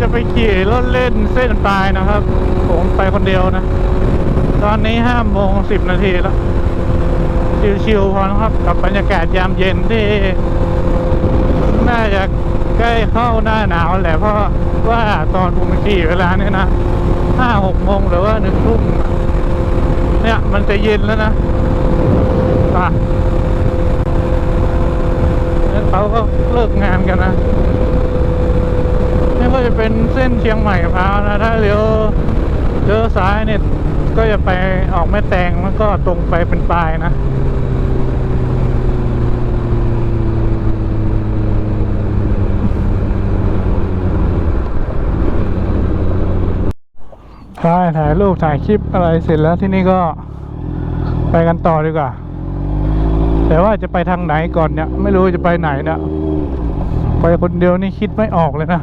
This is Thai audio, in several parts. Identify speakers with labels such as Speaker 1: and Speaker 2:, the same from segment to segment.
Speaker 1: จะไปขี่รถเล่นเส้นปลายนะครับ ผมไปคนเดียวนะ ตอนนี้ห้าโมงสิบนาทีแล้ว ชิวๆพอนะครับ กับบรรยากาศยามเย็นที่ น่าจะใกล้เข้าหน้าหนาวแหละเพราะว่าตอนผมขี่เวลาเนี่ยนะห้าหกโมงหรือว่าหนึ่งทุ่มเนี่ยมันจะเย็นแล้วนะอะแล้วเขาก็เลิกงานกันนะ นี่ก็จะเป็นเส้นเชียงใหม่พร้าวนะถ้าเลี้ยวเลี้ยวซ้ายเนี่ยก็จะไปออกแม่แตงแล้วก็ตรงไปเป็นปลายนะถ่ายถ่ายรูปถ่ายคลิปอะไรเสร็จแล้วที่นี่ก็ไปกันต่อดีกว่า แต่ว่าจะไปทางไหนก่อนเนี่ย ไม่รู้จะไปไหนเนี่ยไปคนเดียวนี่คิดไม่ออกเลยนะ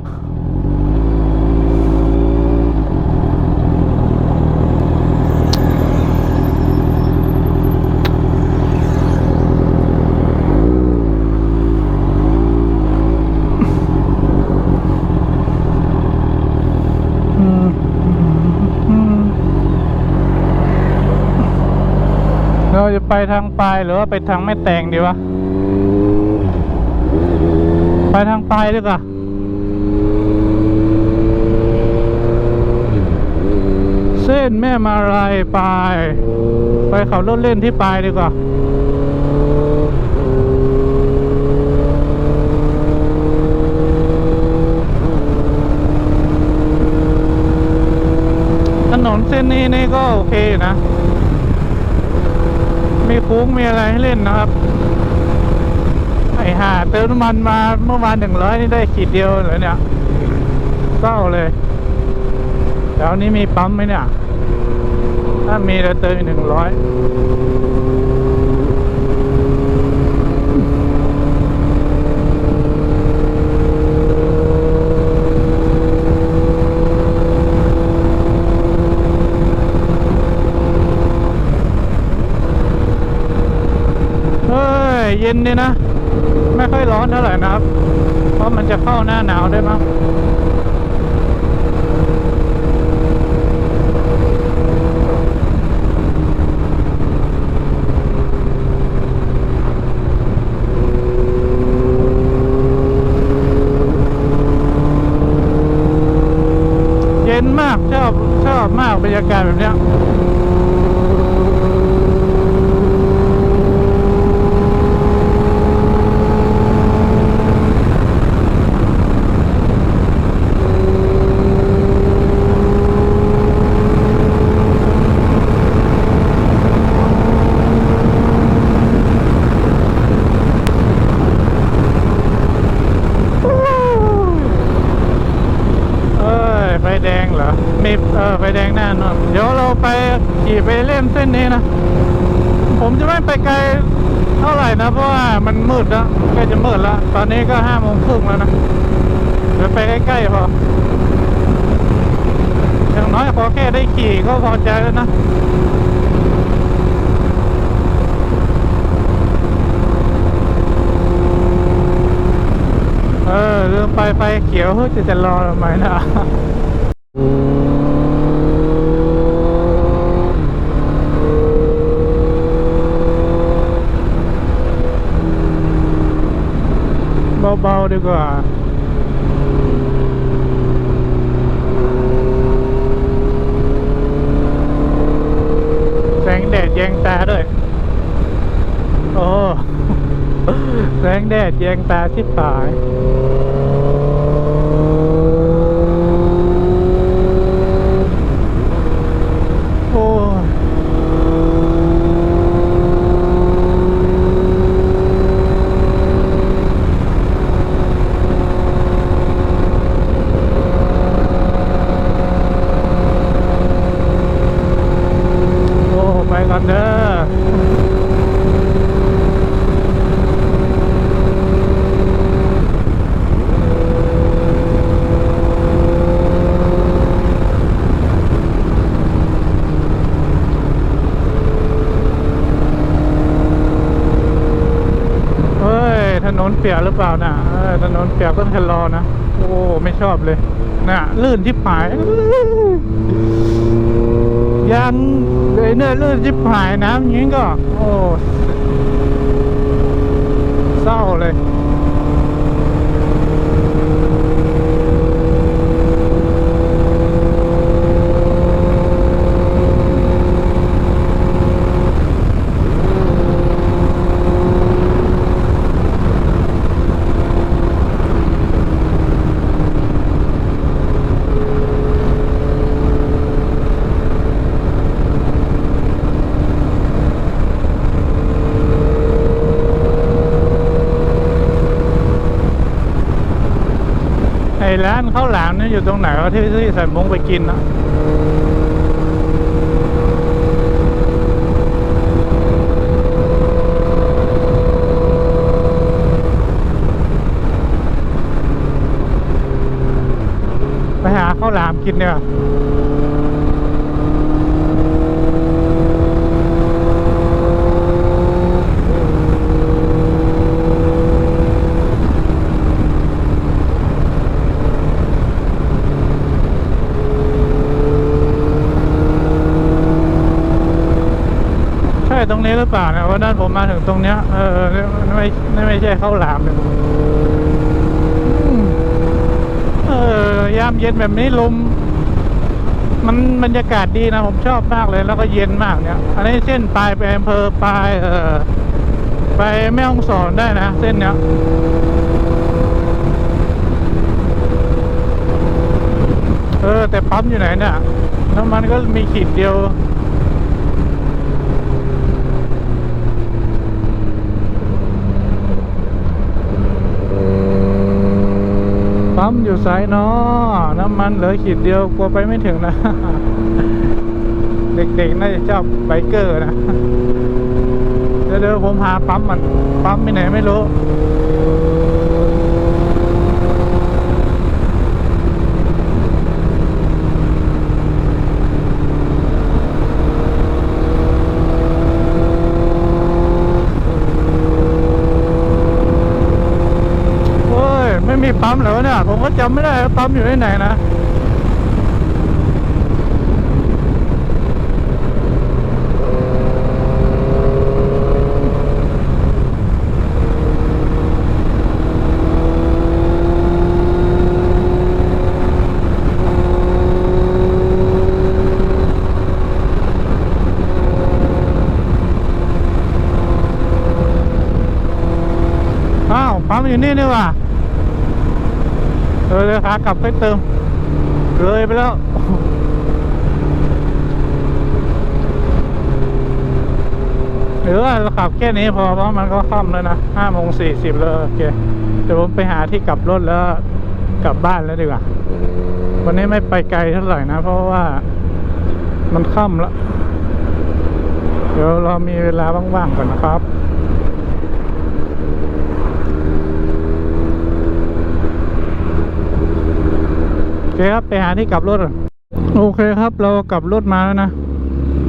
Speaker 1: อืมอืมเรา จะไปทางปลายหรือว่าไปทางแม่แตงดีวะ ไปทางปลายดีกว่าเส้นแม่มาลายปลาย ไปเขารถเล่นที่ปลายดีกว่าถนนเส้นนี้นี่ก็โอเคนะ คุ้งมีอะไรให้เล่นนะครับ ไอ้ห่าเติมน้ำมันมาเมื่อวานหนึ่งร้อยนี่ได้ขีดเดียวเหรอเนี่ยเศร้าเลยแล้วนี้มีปั๊มไหมเนี่ย ถ้ามีเราเติมอีกหนึ่งร้อยเเย็นดีนะ ไม่ค่อยร้อนเท่าไหร่นะครับ เพราะมันจะเข้าหน้าหนาวได้มั้งเย็นมากชอบชอบมากบรรยากาศแบบเนี้ย เอ้ยไฟแดงเหรอ มีเออไฟแดงแน่นอน เดี๋ยวเราไปขี่ไปเล่นเส้นนี้นะ ผมจะไม่ไปไกล เท่าไหร่นะเพราะว่ามันมืดแล้วใกล้จะมืดแล้ว ตอนนี้ก็ห้าโมงครึ่งแล้วนะเดี๋ยวไปใกล้ๆพออย่างน้อยขอแค่ได้ขี่ก็พอใจแล้วนะเออลืมไปไฟเขียวจะจะรอทำไมนะ เบาๆ ดีกว่า แสงแดดแยงตาด้วย โอ้ แสงแดดแยงตาชิบหาย โอ้ยโอ้ ไปก่อนเด้อ เฮ้ย ถนน เปียกหรือเปล่านะถนนเปียกก็ชะลอนะ โอ้ไม่ชอบเลยน่ะลื่นที่ผายยางเลยเนี่ยลื่นที่ผายน้ำอย่างนี้ก็ โอ้เศร้าเลย ไอ้ ร้านข้าวหลามนี่อยู่ตรงไหนวะที่ที่ใส่มงไปกินนะไปหาข้าวหลามกินเนี่ยใช่ตรง นี้หรือเปล่าเนี่ยวันนั้นผมมาถึงตรงเนี้ยเออไม่ไม่ไม่ใช่ข้าวหลามเลยอืมเออยามเย็นแบบนี้ลมมันบรรยากาศดีนะผมชอบมากเลยแล้วก็เย็นมากเนี่ย อันนี้เส้นปลายไปอำเภอปลายเออไปแม่ฮ่องสอนได้นะ เส้นเนี้ยเออแต่ปั๊มอยู่ไหนเนี่ยน้ำมันก็มีขีดเดียว ปั๊ มอยู่สายนอน้ำมันเหลือขีดเดียวกลัวไปไม่ถึงนะ เด็กๆน่าจะชอบไบเกอร์นะ เดี๋ยวๆผมหาปั๊มมัน ปั๊มไปไหนไม่รู้ โอ้ย ไม่มี ปั๊มเหรอเนี่ย ผมก็จำไม่ได้ปั๊มอยู่ที่ไหนนะอ้าวปั๊มอยู่นี่นี่ว่า เออเลยขากลับไปเติม เลยไปแล้วหรือว่าเราขับแค่นี้พอเพราะมันก็ค่ำแล้วนะห้าโมงสี่สิบแล้วโอเคเดี๋ยวผมไปหาที่กลับรถแล้วกลับบ้านแล้วดีกว่า วันนี้ไม่ไปไกลเท่าไหร่นะ เพราะว่ามันค่ำแล้ว เดี๋ยวเรามีเวลาว่างๆก่อนนะครับ เคครับไปหาที่กลับรถ โอเคครับเรากลับรถมาแล้วนะ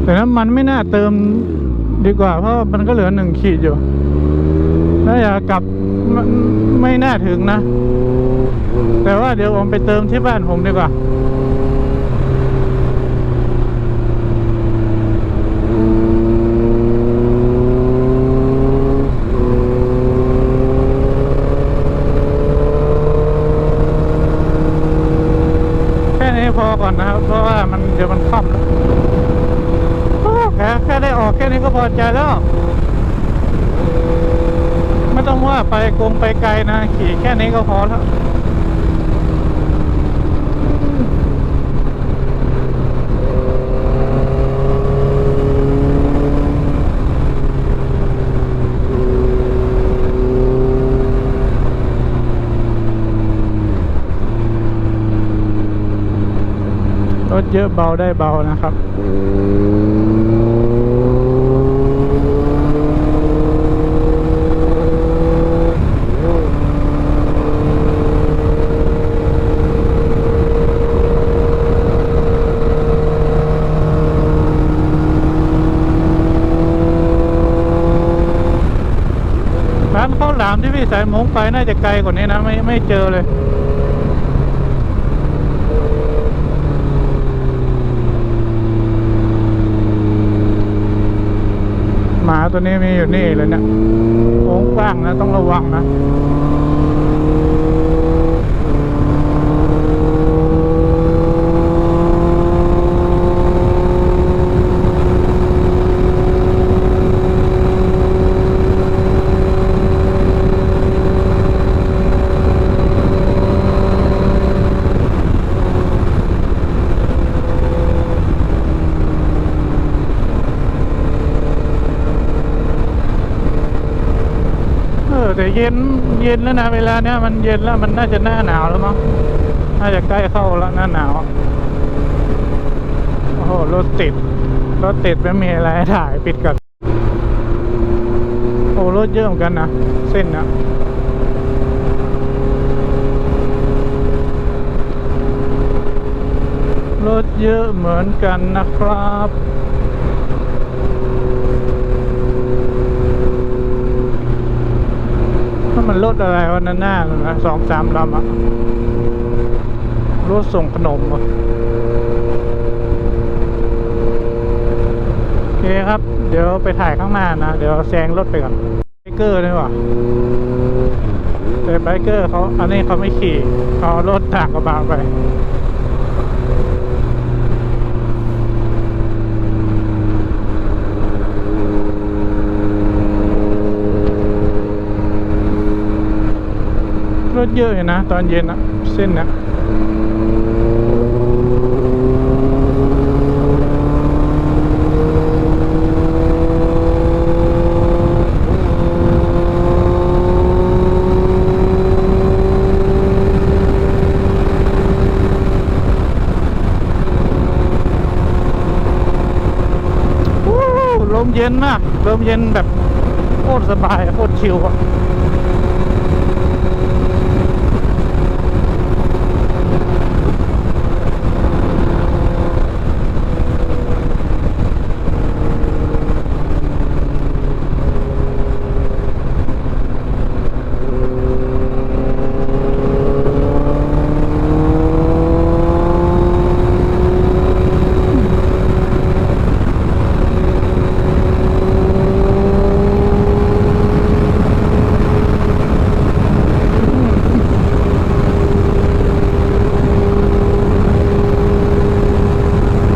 Speaker 1: แต่น้ำมันไม่น่าเติมดีกว่า เพราะมันก็เหลือหนึ่งขีดอยู่น่าจะกลับไม่น่าถึงนะ แต่ว่าเดี๋ยวผมไปเติมที่บ้านผมดีกว่า แค่นี้ พอก่อนนะครับ เพราะว่ามันเดี๋ยวมันค่ำแล้วโอ้แค่แค่ได้ออกแค่นี้ก็พอใจแล้ว ไม่ต้องว่าไปกงไปไกลนะ ขี่แค่นี้ก็พอแล้ว เยอะเบาได้เบานะครับ ร้านข้าวหลามที่พี่สายมงไปน่าจะไกลกว่านี้นะ ไม่ไม่เจอเลย ตัวนี้มีอยู่นี่เลยเนี่ยโค้งกว้างนะต้องระวังนะ เย็นเย็นแล้วนะเวลาเนี้ยมันเย็นแล้วมันน่าจะหน้าหนาวแล้วมั้งน่าจะใกล้เข้าแล้วหน้าหนาวโอ้โหรถติดรถติดไม่มีอะไรถ่ายปิดก่อนโอ้รถเยอะเหมือนกันนะเส้นนะรถเยอะเหมือนกันนะครับ ถอะไรวันนั้นหน้าเลยนะสองสามลำอะรถส่งขนมอะโอเคครับ เดี๋ยวไปถ่ายข้างหน้านะ เดี๋ยวแซงรถไปก่อนไบเกอร์นี่หว่าแต่ไบเกอร์เขาอันนี้เขาไม่ขี่เขาเอารถถักกระบะไป เยอะอยู่นะ ตอนเย็นอะเส้นนะวู้ลมเย็นมากลมเย็นแบบโคตรสบายโคตรชิลอะ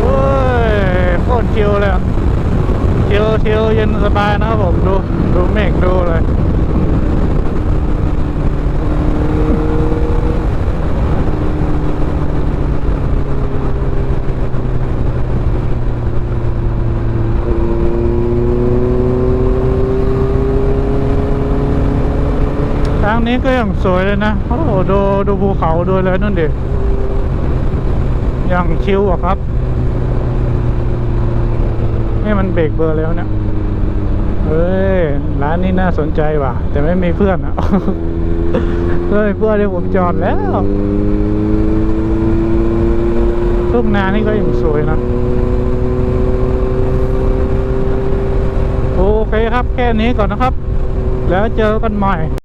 Speaker 1: โอ้ยโคตร ชิลเลยอะชิลชิลเย็นสบายนะครับผมดูดูเมฆดูเลยทางนี้ก็ยังสวยเลยนะ โอ้โหดูดูภูเขาดูเลยนั่นดิยังชิลอะครับ นี่มันเบรกเบอร์แล้วเนี่ยเฮ้ย ร้านนี้น่าสนใจว่ะ แต่ไม่มีเพื่อนอะเฮ้ย เพื่อนที่ผมจอดแล้วทุ่งนานี่ก็ยังสวยนะ โอเคครับ แค่นี้ก่อนนะครับ แล้วเจอกันใหม่